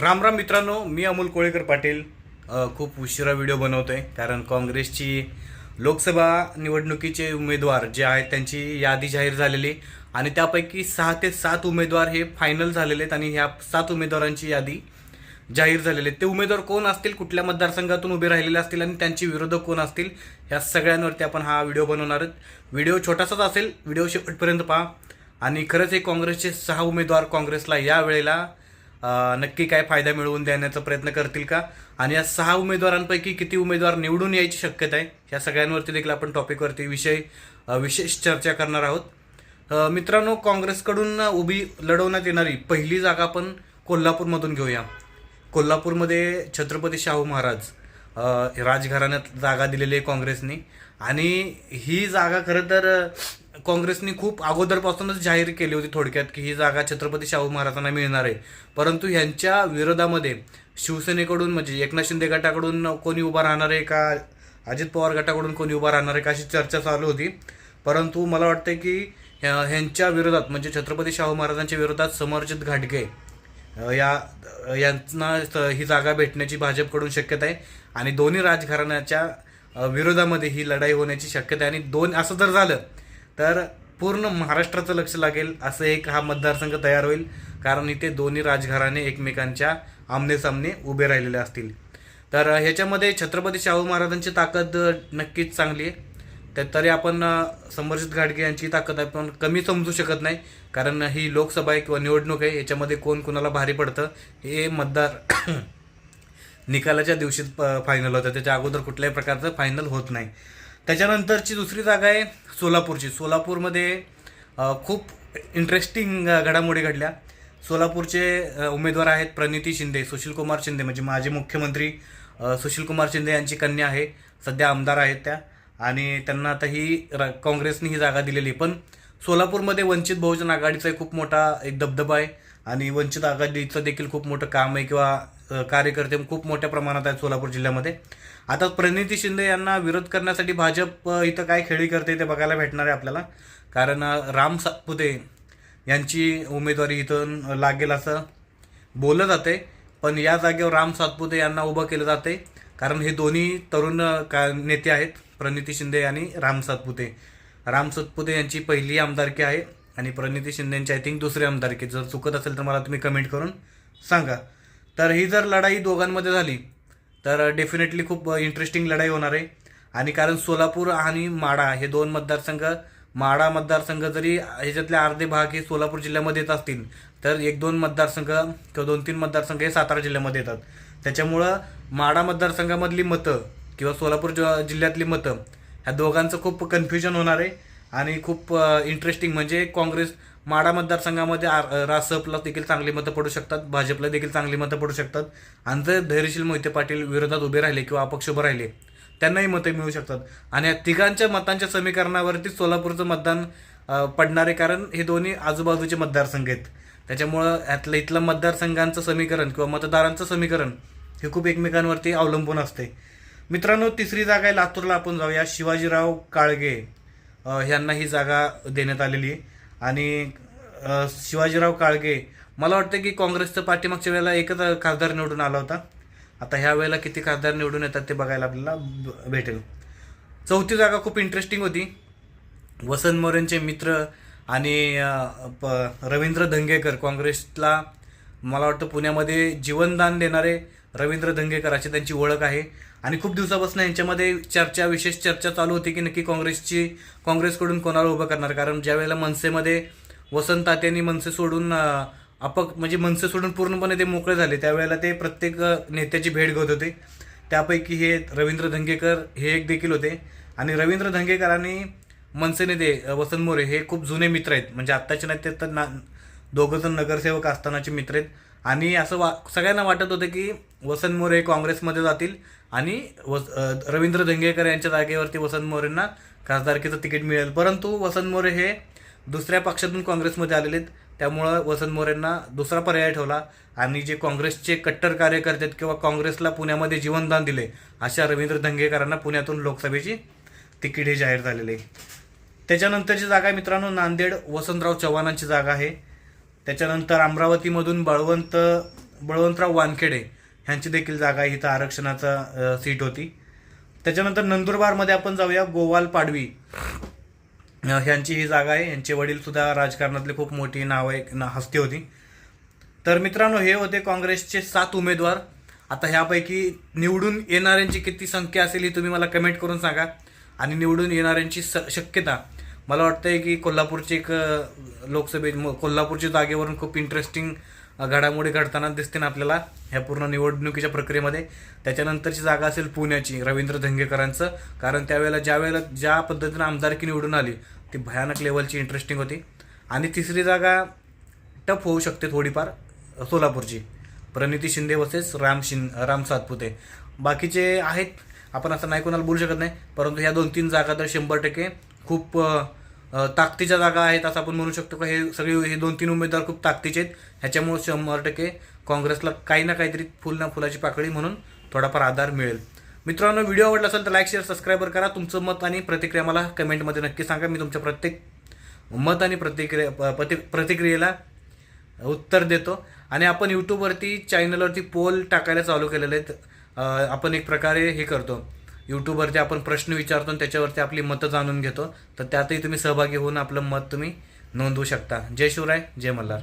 राम राम मित्रांनो मी अमोल कोळेकर पाटील. खूप उशिरा व्हिडिओ बनवतोय कारण काँग्रेसची लोकसभा निवडणुकीचे उमेदवार जे आहेत त्यांची यादी जाहीर झालेली आणि त्यापैकी सहा ते सात उमेदवार हे फायनल झालेले आहेत आणि ह्या सात उमेदवारांची यादी जाहीर झालेले आहेत. ते उमेदवार कोण असतील कुठल्या मतदारसंघातून उभे राहिलेले असतील आणि त्यांचे विरोधक कोण असतील ह्या सगळ्यांवरती आपण हा व्हिडिओ बनवणार आहोत. व्हिडिओ छोटासाच असेल व्हिडिओ शेवटपर्यंत पहा. आणि खरंच हे काँग्रेसचे सहा उमेदवार काँग्रेसला या वेळेला नक्की काय फायदा मिळवून देण्याचा प्रयत्न करतील का? आणि या सहा उमेदवारांपैकी किती उमेदवार निवडून यायची शक्यता आहे? या सगळ्यांवरती देखील आपण टॉपिकवरती विषय विशेष चर्चा करणार आहोत. मित्रांनो काँग्रेसकडून उभी लढवण्यात येणारी पहिली जागा आपण कोल्हापूरमधून घेऊया. कोल्हापूरमध्ये छत्रपती शाहू महाराज राजघराण्यात जागा दिलेली आहे काँग्रेसनी. आणि ही जागा खरं तर काँग्रेसनी खूप अगोदरपासूनच जाहीर केली होती थोडक्यात की ही जागा छत्रपती शाहू महाराजांना मिळणार आहे. परंतु ह्यांच्या विरोधामध्ये शिवसेनेकडून म्हणजे एकनाथ शिंदे गटाकडून कोणी उभा राहणार आहे का अजित पवार गटाकडून कोणी उभा राहणार आहे का अशी चर्चा चालू होती. परंतु मला वाटतं की ह्यांच्या विरोधात म्हणजे छत्रपती शाहू महाराजांच्या विरोधात समर्जित घाटगे या यांना ही जागा भेटण्याची भाजपकडून शक्यता आहे. आणि दोन्ही राजघराण्याच्या विरोधामध्ये ही लढाई होण्याची शक्यता आहे. आणि दोन असं जर झालं तर पूर्ण महाराष्ट्राचं लक्ष लागेल असं एक हा मतदारसंघ तयार होईल. कारण इथे दोन्ही राजघराणे एकमेकांच्या आमनेसामने उभे राहिलेले असतील. तर ह्याच्यामध्ये छत्रपती शाहू महाराजांची ताकद नक्कीच चांगली आहे. तर तरी आपण समर्जित घाटगे यांची ताकद आपण कमी समजू शकत नाही. कारण ही लोकसभा आहे किंवा निवडणूक आहे याच्यामध्ये कोण कोणाला भारी पडतं हे मतदार निकालाच्या दिवशी फायनल होतं. त्याच्या अगोदर कुठल्याही प्रकारचं फायनल होत नाही. त्याच्यानंतरची दुसरी जागा आहे सोलापूरची. सोलापूरमध्ये खूप इंटरेस्टिंग घडामोडी घडल्या. सोलापूरचे उमेदवार आहेत प्रणिती शिंदे सुशीलकुमार शिंदे म्हणजे माजी मुख्यमंत्री सुशीलकुमार शिंदे यांची कन्या आहे. सध्या आमदार आहेत त्या. आणि त्यांना आता ही र- काँग्रेसने ही जागा दिलेली आहे. पण सोलापूरमध्ये वंचित बहुजन आघाडीचा एक खूप मोठा एक दबदबा आहे आणि वंचित आघाडीचं देखील खूप मोठं काम आहे किंवा कार्यकर्ते खूप मोठ्या प्रमाणात आहेत सोलापूर जिल्ह्यामध्ये. आता प्रणिती शिंदे यांना विरोध करण्यासाठी भाजप इथं काय खेळी करते ते बघायला भेटणार आहे आपल्याला. कारण राम सातपुते यांची उमेदवारी इथून लागेल असं बोललं जाते पण या जागेवर राम सातपुते यांना उभं केलं जाते कारण हे दोन्ही तरुण का नेते आहेत. प्रणिती शिंदे आणि राम सातपुते. राम सातपुते यांची पहिली आमदारकी आहे आणि प्रणिती शिंदे यांची आय थिंक दुसरी आमदारकी. जर चुकत असेल तर मला तुम्ही कमेंट करून सांगा. तर ही जर लढाई दोघांमध्ये झाली तर डेफिनेटली खूप इंटरेस्टिंग लढाई होणार आहे. आणि कारण सोलापूर आणि माडा हे दोन मतदारसंघ माडा मतदारसंघ जरी ह्याच्यातले अर्धे भाग हे सोलापूर जिल्ह्यामध्ये येत असतील तर एक दोन मतदारसंघ किंवा दोन तीन मतदारसंघ हे सातारा जिल्ह्यामध्ये येतात. त्याच्यामुळं माडा मतदारसंघामधली मतं किंवा सोलापूर जिल्ह्यातली मतं ह्या दोघांचं खूप कन्फ्युजन होणार आहे आणि खूप इंटरेस्टिंग म्हणजे काँग्रेस माडा मतदारसंघामध्ये आर- रासपला देखील चांगली मतं पडू शकतात भाजपला देखील चांगली मतं पडू शकतात आणि जर धैर्यशील मोहिते पाटील विरोधात उभे राहिले किंवा अपक्ष उभे राहिले त्यांनाही मतं मिळू शकतात. आणि या तिघांच्या मतांच्या समीकरणावरती सोलापूरचं मतदान पडणारे कारण हे दोन्ही आजूबाजूचे मतदारसंघ आहेत. त्याच्यामुळं यातलं इथलं मतदारसंघांचं समीकरण किंवा मतदारांचं समीकरण हे खूप एकमेकांवरती अवलंबून असते. मित्रांनो तिसरी जागा आहे लातूरला. आपण जाऊया. शिवाजीराव काळगे ह्यांना ही जागा देण्यात आलेली आहे. आणि शिवाजीराव काळगे मला वाटतं की काँग्रेसचं पाठीमागच्या वेळेला एकच खासदार निवडून आला होता. आता ह्या वेळेला किती खासदार निवडून येतात ते बघायला आपल्याला भेटेल. चौथी जागा खूप इंटरेस्टिंग होती. वसंत मोरेंचे मित्र आणि प- रवींद्र धंगेकर काँग्रेसला मला वाटतं पुण्यामध्ये जीवनदान देणारे रवींद्र दंगेकर अशी त्यांची ओळख आहे. आणि खूप दिवसापासून यांच्यामध्ये चर्चा विशेष चर्चा चालू होती की नक्की काँग्रेसची काँग्रेसकडून कोणाला उभं करणार? कारण ज्यावेळेला मनसेमध्ये वसंत तात्यांनी मनसे सोडून अपक म्हणजे मनसे सोडून पूर्णपणे ते मोकळे झाले त्यावेळेला ते प्रत्येक नेत्याची भेट घेत होते. त्यापैकी हे रवींद्र धंगेकर हे एक देखील होते. आणि रवींद्र धंगेकर आणि मनसे नेते वसंत मोरे हे खूप जुने मित्र आहेत. म्हणजे आत्ताचे नाही ते तर ना दोघं जण नगरसेवक असतानाचे मित्र आहेत. आणि असं वा सगळ्यांना वाटत होतं की वसंत मोरे काँग्रेसमध्ये जातील आणि वस रवींद्र धंगेकर यांच्या जागेवरती वसंत मोरेंना खासदारकीचं तिकीट मिळेल. परंतु वसंत मोरे हे दुसऱ्या पक्षातून काँग्रेसमध्ये आलेले आहेत. त्यामुळं वसंत मोरेंना दुसरा पर्याय ठेवला आणि जे काँग्रेसचे कट्टर कार्यकर्ते आहेत किंवा काँग्रेसला पुण्यामध्ये जीवनदान दिले अशा रवींद्र धंगेकरांना पुण्यातून लोकसभेची तिकीट हे जाहीर झालेले आहे. त्याच्यानंतरची जागा आहे मित्रांनो नांदेड वसंतराव चव्हाणांची जागा आहे. त्याच्यानंतर अमरावतीमधून बळवंत बळवंतराव वानखेडे ह्यांची देखील जागा इथं आरक्षणाचा सीट होती. त्याच्यानंतर नंदुरबारमध्ये आपण जाऊया. गोवाल पाडवी ह्यांची ही जागा आहे. यांचे वडीलसुद्धा राजकारणातले खूप मोठी नाव आहे ना- हस्ती होती. तर मित्रांनो हे होते काँग्रेसचे सात उमेदवार. आता ह्यापैकी निवडून येणाऱ्यांची किती संख्या असेल ही तुम्ही मला कमेंट करून सांगा. आणि निवडून येणाऱ्यांची स शक्यता. मला वाटतंय की कोल्हापूरची एक लोकसभेत लोकसभे कोल्हापूरच्या जागेवरून खूप इंटरेस्टिंग घडामोडी घडताना दिसते ना आपल्याला ह्या पूर्ण निवडणुकीच्या प्रक्रियेमध्ये. त्याच्यानंतरची जागा असेल पुण्याची रवींद्र धंगेकरांचं. कारण त्यावेळेला ज्या वेळेला ज्या पद्धतीनं आमदारकी निवडून आली ती भयानक लेवलची इंटरेस्टिंग होती. आणि तिसरी जागा टफ होऊ शकते थोडीफार सोलापूरची. प्रणिती शिंदे वसेस राम शिं राम सातपुते. बाकीचे आहेत आपण असं नाही कोणाला बोलू शकत नाही परंतु ह्या दोन तीन जागा तर शंभर टक्के खूप ताकदीच्या जागा आहेत असं आपण म्हणू शकतो का? हे सगळे हे दोन तीन उमेदवार खूप ताकदीचे आहेत. ह्याच्यामुळे शंभर टक्के काँग्रेसला काही ना काहीतरी फुल ना फुलाची पाकळी म्हणून थोडाफार आधार मिळेल. मित्रांनो व्हिडिओ आवडला असेल तर लाईक शेअर सबस्क्राईबर करा. तुमचं मत आणि प्रतिक्रिया मला कमेंटमध्ये नक्की सांगा. मी तुमच्या प्रत्येक मत आणि प्रतिक्रिया प्रति प्रतिक्रियेला उत्तर देतो. आणि आपण यूट्यूबवरती चॅनलवरती पोल टाकायला चालू केलेले आहेत. आपण एक प्रकारे हे करतो. यूट्यूबवरती आपण प्रश्न विचारतो आणि त्याच्यावरती आपली मतं जाणून घेतो तर त्यातही तुम्ही सहभागी होऊन आपलं मत तुम्ही नोंदवू शकता. जय शिवराय जय मल्हार.